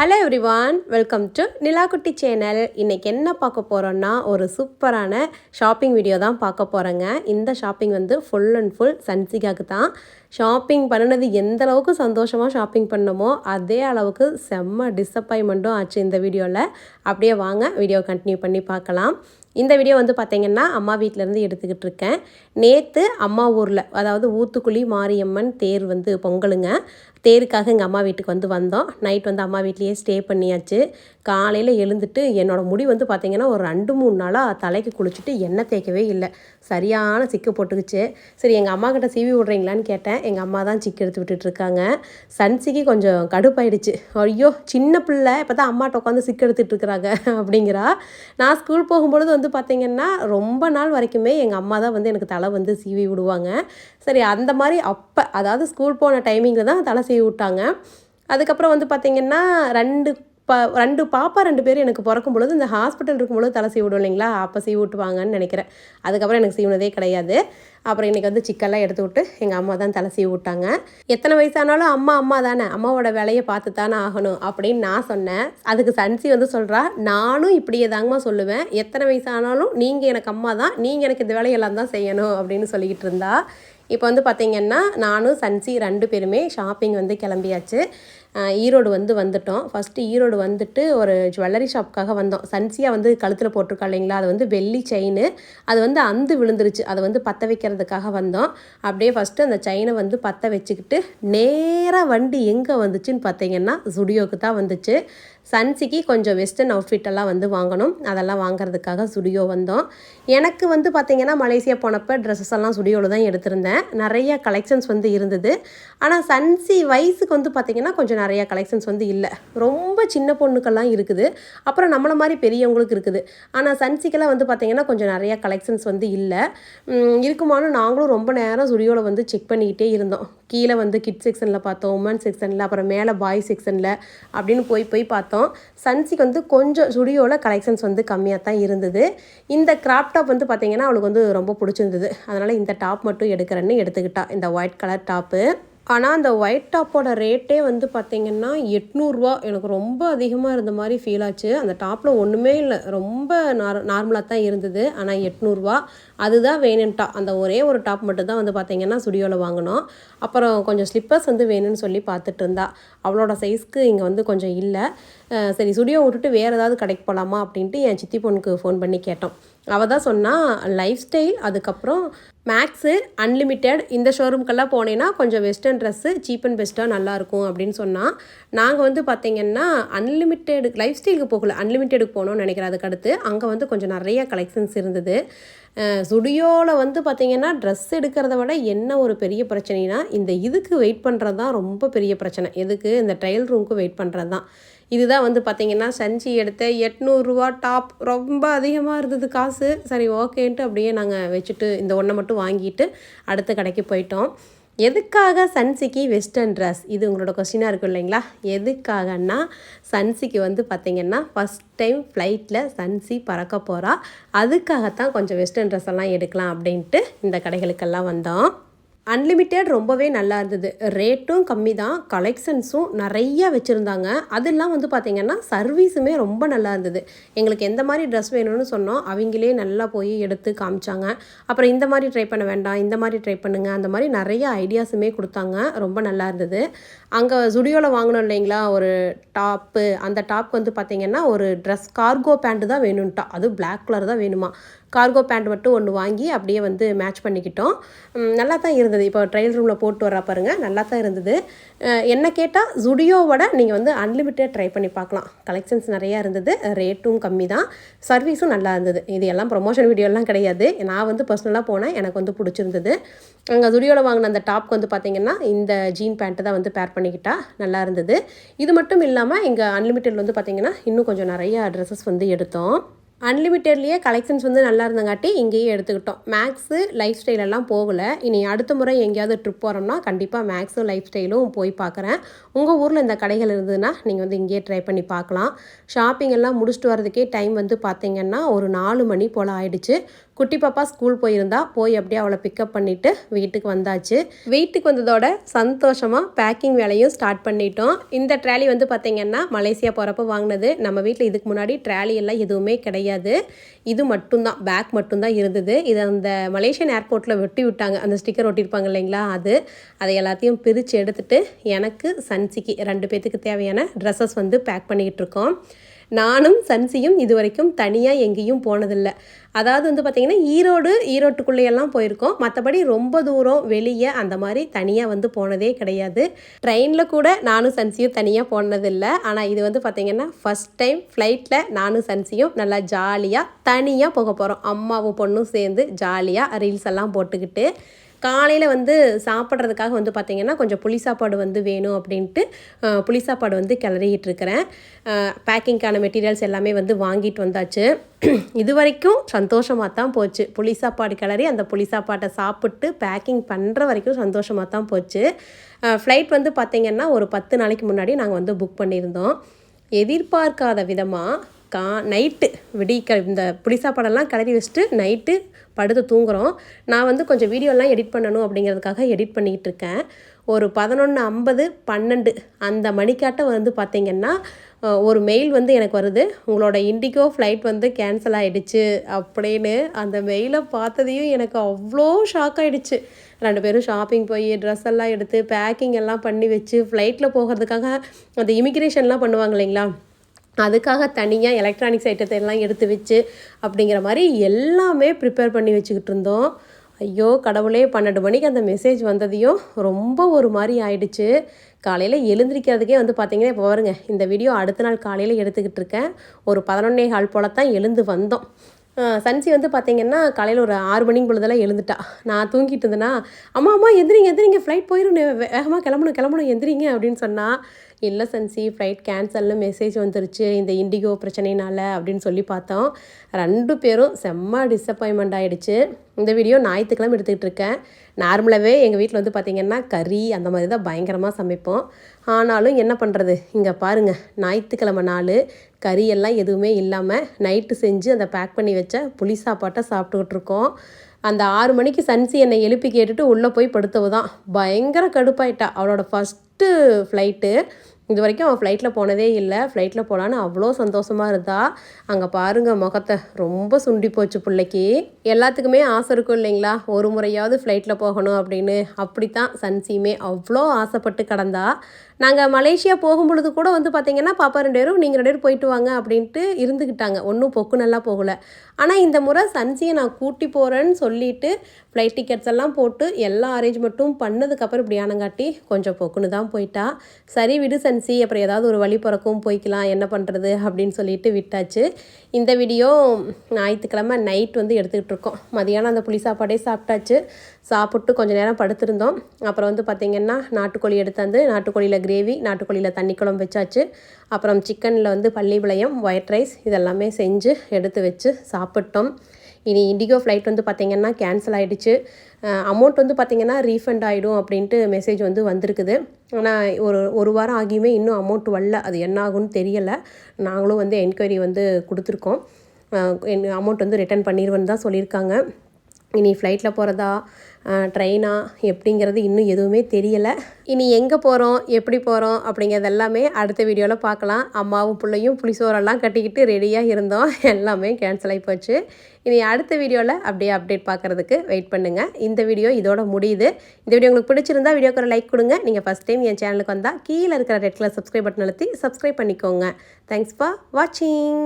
Hello everyone welcome to Nilakutty channel இன்றைக்கி என்ன பார்க்க போகிறோன்னா ஒரு சூப்பரான ஷாப்பிங் வீடியோ தான் பார்க்க போகிறேங்க இந்த ஷாப்பிங் வந்து ஃபுல் அண்ட் ஃபுல் சன்சிகாக்கு தான். ஷாப்பிங் பண்ணினது எந்த அளவுக்கு சந்தோஷமாக ஷாப்பிங் பண்ணமோ அதே அளவுக்கு செம்ம டிசப்பாயின்மெண்ட்டும் ஆச்சு இந்த வீடியோவில் அப்படியே வாங்க வீடியோ கண்டினியூ பண்ணி பார்க்கலாம். இந்த வீடியோ வந்து பார்த்திங்கன்னா அம்மா வீட்டிலேருந்து எடுத்துக்கிட்டு இருக்கேன். நேற்று அம்மா ஊரில் அதாவது ஊத்துக்குழி மாரியம்மன் தேர் வந்து பொங்கலுங்க. தேருக்காக எங்கள் அம்மா வீட்டுக்கு வந்து வந்தோம். நைட் வந்து அம்மா வீட்லேயே ஸ்டே பண்ணியாச்சு. காலையில் எழுந்துட்டு என்னோடய முடி வந்து பார்த்திங்கன்னா ஒரு ரெண்டு மூணு நாளாக தலைக்கு குளிச்சுட்டு எண்ணெய் தேய்க்கவே இல்லை. சரியான சிக்கு போட்டுக்குச்சு. சரி எங்கள் அம்மா கிட்ட சீவி விட்றீங்களான்னு கேட்டேன். எங்கள் அம்மா தான் சிக்கு எடுத்து விட்டுட்ருக்காங்க சன்சிக்கு கொஞ்சம் கடுப்பாயிடுச்சு. ஐயோ சின்ன பிள்ளை இப்போ தான் அம்மாட்ட உட்காந்து சிக்கு எடுத்துகிட்டு இருக்கிறாங்க அப்படிங்கிறா. நான் ஸ்கூல் போகும்பொழுது வந்து பார்த்திங்கன்னா ரொம்ப நாள் வரைக்குமே எங்கள் அம்மா தான் வந்து எனக்கு தலை வந்து சீவி விடுவாங்க. சரி அந்த மாதிரி அப்போ அதாவது ஸ்கூல் போன டைமிங்கில் தான் தலை சீவி விட்டாங்க. அதுக்கப்புறம் வந்து பார்த்திங்கன்னா ரெண்டு ப ரெண்டு பாப்பா ரெண்டு பேரும் எனக்கு பிறக்கும் பொழுது இந்த ஹாஸ்பிட்டல் இருக்கும்பொழுது தலை சீவி விடும் இல்லைங்களா? அப்போ சீவி விட்டுவாங்கன்னு நினைக்கிறேன். அதுக்கப்புறம் எனக்கு சீவினதே கிடையாது. அப்புறம் இன்றைக்கி வந்து சிக்கெல்லாம் எடுத்து விட்டு எங்கள் அம்மா தான் தலை சீவி விட்டாங்க. எத்தனை வயசானாலும் அம்மா அம்மா தானே. அம்மாவோட வேலையை பார்த்து தானே ஆகணும் அப்படின்னு நான் சொன்னேன். அதுக்கு சன்சி வந்து சொல்கிறா நானும் இப்படியே தாங்கம்மா சொல்லுவேன். எத்தனை வயசானாலும் நீங்கள் எனக்கு அம்மா தான். நீங்கள் எனக்கு இந்த வேலையெல்லாம் தான் செய்யணும். அப்படின்னு சொல்லிக்கிட்டு இருந்தா. இப்போ வந்து பார்த்திங்கன்னா நானும் சன்சி ரெண்டு பேருமே ஷாப்பிங் வந்து கிளம்பியாச்சு. ஈரோடு வந்து வந்துட்டோம். ஃபஸ்ட்டு ஈரோடு வந்துட்டு ஒரு ஜுவல்லரி ஷாப்புக்காக வந்தோம். சன்சியா வந்து கழுத்தில் போட்டிருக்கா இல்லைங்களா? அது வந்து வெள்ளி செயின் அது வந்து அந்து விழுந்துருச்சு. அதை வந்து பற்ற வைக்கிறதுக்காக வந்தோம். அப்படியே ஃபஸ்ட்டு அந்த செயினை வந்து பற்ற வச்சுக்கிட்டு நேராக வண்டி எங்கே வந்துச்சுன்னு பார்த்தீங்கன்னா ஸ்டுடியோவுக்கு தான் வந்துச்சு. சன்சிக்கு கொஞ்சம் வெஸ்டர்ன் அவுட்ஃபிட்டெல்லாம் வந்து வாங்கணும். அதெல்லாம் வாங்குறதுக்காக சுடியோ வந்தோம். எனக்கு வந்து பார்த்திங்கன்னா மலேசியா போனப்போ ட்ரெஸ்ஸஸ் எல்லாம் சுடியோவில் தான் எடுத்திருந்தேன். நிறைய கலெக்ஷன்ஸ் வந்து இருந்தது. ஆனால் சன்சி வயசுக்கு வந்து பார்த்திங்கன்னா கொஞ்சம் நிறையா கலெக்ஷன்ஸ் வந்து இல்லை. ரொம்ப சின்ன பொண்ணுக்கெல்லாம் இருக்குது. அப்புறம் நம்மளை மாதிரி பெரியவங்களுக்கு இருக்குது. ஆனால் சன்சிக்கெல்லாம் வந்து பார்த்திங்கன்னா கொஞ்சம் நிறையா கலெக்ஷன்ஸ் வந்து இல்லை. இருக்குமானு நாங்களும் ரொம்ப நேரம் சுடியோவில் வந்து செக் பண்ணிக்கிட்டே இருந்தோம். கீழே வந்து கிட் செக்ஷனில் பார்த்தோம் உமன் செக்ஷனில் அப்புறம் மேலே பாய் செக்ஷனில் அப்படின்னு போய் போய் பார்த்தோம். சன்சிக்கு வந்து கொஞ்சம் ஸ்டுடியோவில் கலெக்ஷன்ஸ் வந்து கம்மியாக தான் இருந்தது. இந்த கிராப் டாப் வந்து பார்த்திங்கன்னா அவளுக்கு வந்து ரொம்ப பிடிச்சிருந்தது. அதனால் இந்த டாப் மட்டும் எடுக்கிறேன்னு எடுத்துக்கிட்டா. இந்த ஒயிட் கலர் டாப்பு ஆனால் அந்த ஒயிட் டாப்போட ரேட்டே வந்து பார்த்திங்கன்னா எட்நூறுரூவா எனக்கு ரொம்ப அதிகமாக இருந்த மாதிரி ஃபீல் ஆச்சு. அந்த டாப்பில் ஒன்றுமே இல்லை. ரொம்ப நார் நார்மலாக தான் இருந்தது. ஆனால் எட்நூறுரூவா அதுதான் வேணும்ட்டா அந்த ஒரே ஒரு டாப் மட்டும் தான் வந்து பார்த்திங்கன்னா சுடியோவில் வாங்கினோம். அப்புறம் கொஞ்சம் ஸ்லிப்பர்ஸ் வந்து வேணும்னு சொல்லி பார்த்துட்டு இருந்தா. அவளோட சைஸ்க்கு இங்கே வந்து கொஞ்சம் இல்லை. சரி சுடியோ விட்டுட்டு வேறு ஏதாவது கடைக்கு போகலாமா அப்படின்ட்டு என் சித்தி பொண்ணுக்கு ஃபோன் பண்ணி கேட்டோம். அவள் தான் சொன்னால் லைஃப் ஸ்டைல் அதுக்கப்புறம் மேக்ஸு அன்லிமிட்டெட் இந்த ஷோரூம்க்கெல்லாம் போனேன்னா கொஞ்சம் வெஸ்டர்ன் ட்ரெஸ்ஸு சீப் அண்ட் பெஸ்ட்டாக நல்லாயிருக்கும் அப்படின்னு சொன்னால் நாங்கள் வந்து பார்த்திங்கன்னா அன்லிமிட்டெடு லைஃப் ஸ்டைலுக்கு போகல. அன்லிமிட்டெடுக்கு போகணும்னு நினைக்கிறேன் அதுக்கு அடுத்து அங்கே வந்து கொஞ்சம் நிறைய கலெக்ஷன்ஸ் இருந்தது. சுடியோவில் வந்து பார்த்திங்கன்னா ட்ரெஸ் எடுக்கிறத விட என்ன ஒரு பெரிய பிரச்சனைனா இந்த இதுக்கு வெயிட் பண்ணுறது தான் ரொம்ப பெரிய பிரச்சனை. எதுக்கு? இந்த ட்ரையல் ரூமுக்கு வெயிட் பண்ணுறது தான் இதுதான் வந்து பார்த்திங்கன்னா சஞ்சி எடுத்த எட்நூறுரூவா டாப். ரொம்ப அதிகமாக இருந்தது காசு. சரி ஓகேன்ட்டு அப்படியே நாங்கள் வச்சுட்டு இந்த ஒன்றை மட்டும் வாங்கிட்டு அடுத்த கடைக்கு போயிட்டோம். எதுக்காக சன்சிக்கு வெஸ்டர்ன் ட்ரெஸ் இது உங்களோட கொஸ்டினாக இருக்கும் இல்லைங்களா? எதுக்காகன்னா சன்சிக்கு வந்து பார்த்திங்கன்னா ஃபஸ்ட் டைம் ஃப்ளைட்டில் சன்சி பறக்க போகிறா அதுக்காகத்தான் கொஞ்சம் வெஸ்டர்ன் ட்ரெஸ் எல்லாம் எடுக்கலாம் அப்படின்ட்டு இந்த கடைகளுக்கெல்லாம் வந்தோம். அன்லிமிட்டெட் ரொம்பவே நல்லா இருந்தது. ரேட்டும் கம்மி தான். கலெக்ஷன்ஸும் நிறையா வச்சுருந்தாங்க. அதெல்லாம் வந்து பார்த்திங்கன்னா சர்வீஸுமே ரொம்ப நல்லா இருந்தது. எங்களுக்கு எந்த மாதிரி ட்ரெஸ் வேணும்னு சொன்னோம். அவங்களே நல்லா போய் எடுத்து காமிச்சாங்க. அப்புறம் இந்த மாதிரி ட்ரை பண்ண வேண்டாம். இந்த மாதிரி ட்ரை பண்ணுங்கள் அந்த மாதிரி நிறைய ஐடியாஸுமே கொடுத்தாங்க. ரொம்ப நல்லா இருந்தது. அங்கே ஜுடியோவில் வாங்கினோம் இல்லைங்களா? ஒரு டாப்பு அந்த டாப் வந்து பார்த்திங்கன்னா ஒரு ட்ரெஸ் கார்கோ பேண்ட்டு தான் வேணும்ட்டா. அது பிளாக் கலர் தான் வேணுமா? கார்கோ பேண்ட் மட்டும் ஒன்று வாங்கி அப்படியே வந்து மேட்ச் பண்ணிக்கிட்டோம். நல்லா தான் இருந்தது. இப்போ ட்ரையல் ரூமில் போட்டு வர பாருங்கள் நல்லா தான் இருந்தது என்ன கேட்டால் ஜுடியோவோட நீங்கள் வந்து அன்லிமிட்டட் ட்ரை பண்ணி பார்க்கலாம். கலெக்ஷன்ஸ் நிறையா இருந்தது. ரேட்டும் கம்மி தான் சர்வீஸும் நல்லா இருந்தது. இது எல்லாம் ப்ரொமோஷன் வீடியோலாம் கிடையாது. நான் வந்து பர்சனலாக போனேன். எனக்கு வந்து பிடிச்சிருந்தது. அங்கே ஜுடியோவில் வாங்கின அந்த டாப்க்கு வந்து பார்த்திங்கன்னா இந்த ஜீன் பேண்ட்டு தான் வந்து பேர் பண்ணிக்கிட்டா நல்லா இருந்தது. இது மட்டும் இல்லாமல் இங்கே அன்லிமிட்டட் வந்து பார்த்திங்கன்னா இன்னும் கொஞ்சம் நிறையா ட்ரெஸ்ஸஸ் வந்து எடுத்தோம். அன்லிமிட்டட்லேயே கலெக்ஷன்ஸ் வந்து நல்லா இருந்தங்காட்டி இங்கேயே எடுத்துக்கிட்டோம். மேக்ஸு லைஃப் ஸ்டைலெல்லாம் போகலை. இனி அடுத்த முறை எங்கேயாவது ட்ரிப் போகிறோம்னா கண்டிப்பாக மேக்ஸும் லைஃப் ஸ்டைலும் போய் பார்க்குறேன் உங்கள் ஊரில் இந்த கடைகள் இருந்ததுன்னா நீங்கள் வந்து இங்கேயே ட்ரை பண்ணி பார்க்கலாம் ஷாப்பிங் எல்லாம் முடிச்சுட்டு வரதுக்கே டைம் வந்து பார்த்திங்கன்னா ஒரு நாலு மணி போல் ஆயிடுச்சு. குட்டி பாப்பா ஸ்கூல் போயிருந்தா போய் அப்படியே அவளை பிக்கப் பண்ணிவிட்டு வீட்டுக்கு வந்தாச்சு. வீட்டுக்கு வந்ததோட சந்தோஷமாக பேக்கிங் வேலையும் ஸ்டார்ட் பண்ணிட்டோம். இந்த ட்ராலி வந்து பார்த்திங்கன்னா மலேசியா போகிறப்ப வாங்கினது. நம்ம வீட்டில் இதுக்கு முன்னாடி ட்ராலி எல்லாம் எதுவுமே கிடையாது. இது மட்டும்தான் பேக் மட்டும்தான் இருந்தது. இது அந்த மலேசியன் ஏர்போர்ட்டில் வெட்டி விட்டாங்க. அந்த ஸ்டிக்கர் ஒட்டியிருப்பாங்க இல்லைங்களா? அது. அதை எல்லாத்தையும் பிரித்து எடுத்துட்டு எனக்கு சன்சிக்கு ரெண்டு பேர்த்துக்கு தேவையான ட்ரெஸ்ஸஸ் வந்து பேக் பண்ணிக்கிட்டு இருக்கோம். நானும் சன்சியும் இது வரைக்கும் தனியாக எங்கேயும் போனதில்லை. அதாவது வந்து பார்த்திங்கன்னா ஈரோடு ஈரோட்டுக்குள்ளேயெல்லாம் போயிருக்கோம். மற்றபடி ரொம்ப தூரம் வெளியே அந்த மாதிரி தனியாக வந்து போனதே கிடையாது. ட்ரெயினில் கூட நானும் சன்சியும் தனியாக போனதில்லை. ஆனால் இது வந்து பார்த்திங்கன்னா ஃபஸ்ட் டைம் ஃப்ளைட்டில் நானும் சன்சியும் நல்லா ஜாலியாக தனியாக போக போகிறோம் அம்மாவும் பொண்ணும் சேர்ந்து ஜாலியாக ரீல்ஸ் எல்லாம் போட்டுக்கிட்டு. காலையில் வந்து சாப்பிட்றதுக்காக வந்து பார்த்திங்கன்னா கொஞ்சம் புளி சாப்பாடு வந்து வேணும் அப்படின்ட்டு புளி சாப்பாடு வந்து கிளறிக்கிட்டு இருக்கிறேன். பேக்கிங்க்கான மெட்டீரியல்ஸ் எல்லாமே வந்து வாங்கிட்டு வந்தாச்சு. இது வரைக்கும் சந்தோஷமாக தான் போச்சு. புளி சாப்பாடு கிளறி அந்த புளி சாப்பாட்டை சாப்பிட்டு பேக்கிங் பண்ணுற வரைக்கும் சந்தோஷமாக தான் போச்சு. ஃப்ளைட் வந்து பார்த்திங்கன்னா ஒரு பத்து நாளைக்கு முன்னாடி நாங்கள் வந்து புக் பண்ணியிருந்தோம். எதிர்பார்க்காத விதமாக கா நைட்டு விடிக்க இந்த புளிசாப்பாடெல்லாம் கிளறி வச்சுட்டு நைட்டு படுத்து தூங்குகிறோம் நான் வந்து கொஞ்சம் வீடியோலாம் எடிட் பண்ணணும் அப்படிங்கிறதுக்காக எடிட் பண்ணிக்கிட்டு இருக்கேன் ஒரு பதினொன்று ஐம்பது பன்னெண்டு அந்த மணிக்காட்ட வந்து பார்த்திங்கன்னா ஒரு மெயில் வந்து எனக்கு வருது. உங்களோட இண்டிகோ ஃப்ளைட் வந்து கேன்சல் ஆகிடுச்சு அப்படின்னு. அந்த மெயிலை பார்த்ததையும் எனக்கு அவ்வளோ ஷாக் ஆகிடுச்சு ரெண்டு பேரும் ஷாப்பிங் போய் ட்ரெஸ் எல்லாம் எடுத்து பேக்கிங் எல்லாம் பண்ணி வச்சு ஃப்ளைட்டில் போகிறதுக்காக அந்த இமிக்ரேஷன்லாம் பண்ணுவாங்க இல்லைங்களா? அதுக்காக தனியாக எலக்ட்ரானிக்ஸ் ஐட்டத்தை எல்லாம் எடுத்து வச்சு அப்படிங்கிற மாதிரி எல்லாமே ப்ரிப்பேர் பண்ணி வச்சுக்கிட்டு இருந்தோம். ஐயோ கடவுளே பன்னெண்டு மணிக்கு அந்த மெசேஜ் வந்ததையும் ரொம்ப ஒரு மாதிரி ஆயிடுச்சு. காலையில் எழுந்திரிக்கிறதுக்கே வந்து பார்த்திங்கன்னா இப்போ பாருங்க இந்த வீடியோ அடுத்த நாள் காலையில் எடுத்துக்கிட்டு இருக்கேன். ஒரு பதினொன்னே கால் போல தான் எழுந்து வந்தோம். சன்சி வந்து பார்த்தீங்கன்னா காலையில் ஒரு ஆறு மணிக்கு பொழுதெல்லாம் எழுந்துட்டா. நான் தூங்கிட்டு இருந்தேன்னா அம்மா அம்மா எந்திரிங்க எந்திரிங்க ஃப்ளைட் போயிடும் வேகமாக கிளம்பணும் கிளம்பணும் எந்திரிங்க அப்படின்னு சொன்னால் இல்லை சன்சி ஃப்ளைட் கேன்சல்னு மெசேஜ் வந்துருச்சு இந்த இண்டிகோ பிரச்சனைனால அப்படின்னு சொல்லி பார்த்தோம். ரெண்டு பேரும் செம்ம டிசப்பாயின்மெண்ட் ஆகிடுச்சு இந்த வீடியோ ஞாயிற்றுக்கிழமை எடுத்துக்கிட்டு இருக்கேன். நார்மலாகவே எங்கள் வீட்டில் வந்து பார்த்திங்கன்னா கறி அந்த மாதிரி தான் பயங்கரமாக சமைப்போம். ஆனாலும் என்ன பண்ணுறது இங்கே பாருங்கள் ஞாயிற்றுக்கிழமை நாள் கறியெல்லாம் எதுவுமே இல்லாமல் நைட்டு செஞ்சு அந்த பேக் பண்ணி வச்ச புளி சாப்பாட்டை சாப்பிட்டுக்கிட்டு இருக்கோம். அந்த ஆறு மணிக்கு சன்சி என்னை எழுப்பி கேட்டுட்டு உள்ளே போய் படுத்தவு தான் பயங்கர கடுப்பாயிட்டா. அவளோட ஃபஸ்ட்டு ஃப்ளைட்டு இது வரைக்கும் அவள் ஃப்ளைட்டில் போனதே இல்லை. ஃப்ளைட்டில் போகலான்னு அவ்வளோ சந்தோஷமாக இருந்தா. அங்கே பாருங்கள் முகத்தை. ரொம்ப சுண்டி போச்சு பிள்ளைக்கு. எல்லாத்துக்குமே ஆசை இருக்கும் இல்லைங்களா? ஒரு முறையாவது ஃப்ளைட்டில் போகணும் அப்படின்னு. அப்படித்தான் சன்சியுமே அவ்வளோ ஆசைப்பட்டு கடந்தா. நாங்கள் மலேசியா போகும் பொழுது கூட வந்து பார்த்தீங்கன்னா பாப்பா ரெண்டு பேரும் நீங்கள் ரெண்டு பேரும் போயிட்டு வாங்க அப்படின்ட்டு இருந்துக்கிட்டாங்க ஒன்றும் பொக்கு நல்லா போகலை. ஆனால் இந்த முறை சன்சியை நான் கூட்டி போகிறேன்னு சொல்லிட்டு ஃப்ளைட் டிக்கெட்ஸ் எல்லாம் போட்டு எல்லா அரேஞ்ச்மெண்ட்டும் பண்ணதுக்கப்புறம் இப்படி ஆனங்காட்டி கொஞ்சம் பொக்குன்னு தான் போயிட்டா. சரி விடு சன்சி அப்புறம் ஏதாவது ஒரு வழி பிறக்கும் போய்க்கலாம் என்ன பண்ணுறது அப்படின்னு சொல்லிட்டு விட்டாச்சு. இந்த வீடியோ ஞாயிற்றுக்கிழமை நைட் வந்து எடுத்துக்கிட்டு இருக்கோம். மதியானம் அந்த புளி சாப்பாடே சாப்பிட்டாச்சு. சாப்பிட்டு கொஞ்சம் நேரம் படுத்திருந்தோம். அப்புறம் வந்து பார்த்திங்கன்னா நாட்டுக்கோழி எடுத்தாந்து நாட்டுக்கோழியில் கிரேவி நாட்டுக்கோழியில் தண்ணி குழம்பு வச்சாச்சு. அப்புறம் சிக்கனில் வந்து பள்ளி விளையம் ஒயிட் ரைஸ் இதெல்லாமே செஞ்சு எடுத்து வச்சு சாப்பிட்டோம். இனி இண்டிகோ ஃப்ளைட் வந்து பார்த்திங்கன்னா கேன்சல் ஆகிடுச்சு அமௌண்ட் வந்து பார்த்திங்கன்னா ரீஃபண்ட் ஆகிடும் அப்படின்ட்டு மெசேஜ் வந்து வந்திருக்குது. ஆனால் ஒரு ஒரு வாரம் ஆகியுமே இன்னும் அமௌண்ட் வரல. அது என்ன ஆகும்னு தெரியலை. நாங்களும் வந்து என்கொயரி வந்து கொடுத்துருக்கோம். அமௌண்ட் வந்து ரிட்டர்ன் பண்ணிடுவேன்னு தான் சொல்லியிருக்காங்க. இனி ஃப்ளைட்டில் போகிறதா ட்ரெயினா எப்படிங்கிறது இன்னும் எதுவுமே தெரியலை. இனி எங்கே போகிறோம் எப்படி போகிறோம் அப்படிங்கிறது எல்லாமே அடுத்த வீடியோவில் பார்க்கலாம். அம்மாவும் பிள்ளையும் புளிசோரெல்லாம் கட்டிக்கிட்டு ரெடியாக இருந்தோம். எல்லாமே கேன்சல் ஆகி போச்சு. இனி அடுத்த வீடியோவில் அப்படியே அப்டேட் பார்க்குறதுக்கு வெயிட் பண்ணுங்கள் இந்த வீடியோ இதோட முடியுது. இந்த வீடியோ உங்களுக்கு பிடிச்சிருந்தா வீடியோக்கு ஒரு லைக் கொடுங்க. நீங்கள் ஃபஸ்ட் டைம் என் சேனலுக்கு வந்தால் கீழே இருக்கிற ரெட் கலர் சப்ஸ்கிரைப் பட்டன் அழுத்தி சப்ஸ்கிரைப் பண்ணிக்கோங்க. தேங்க்ஸ் ஃபார் வாட்சிங்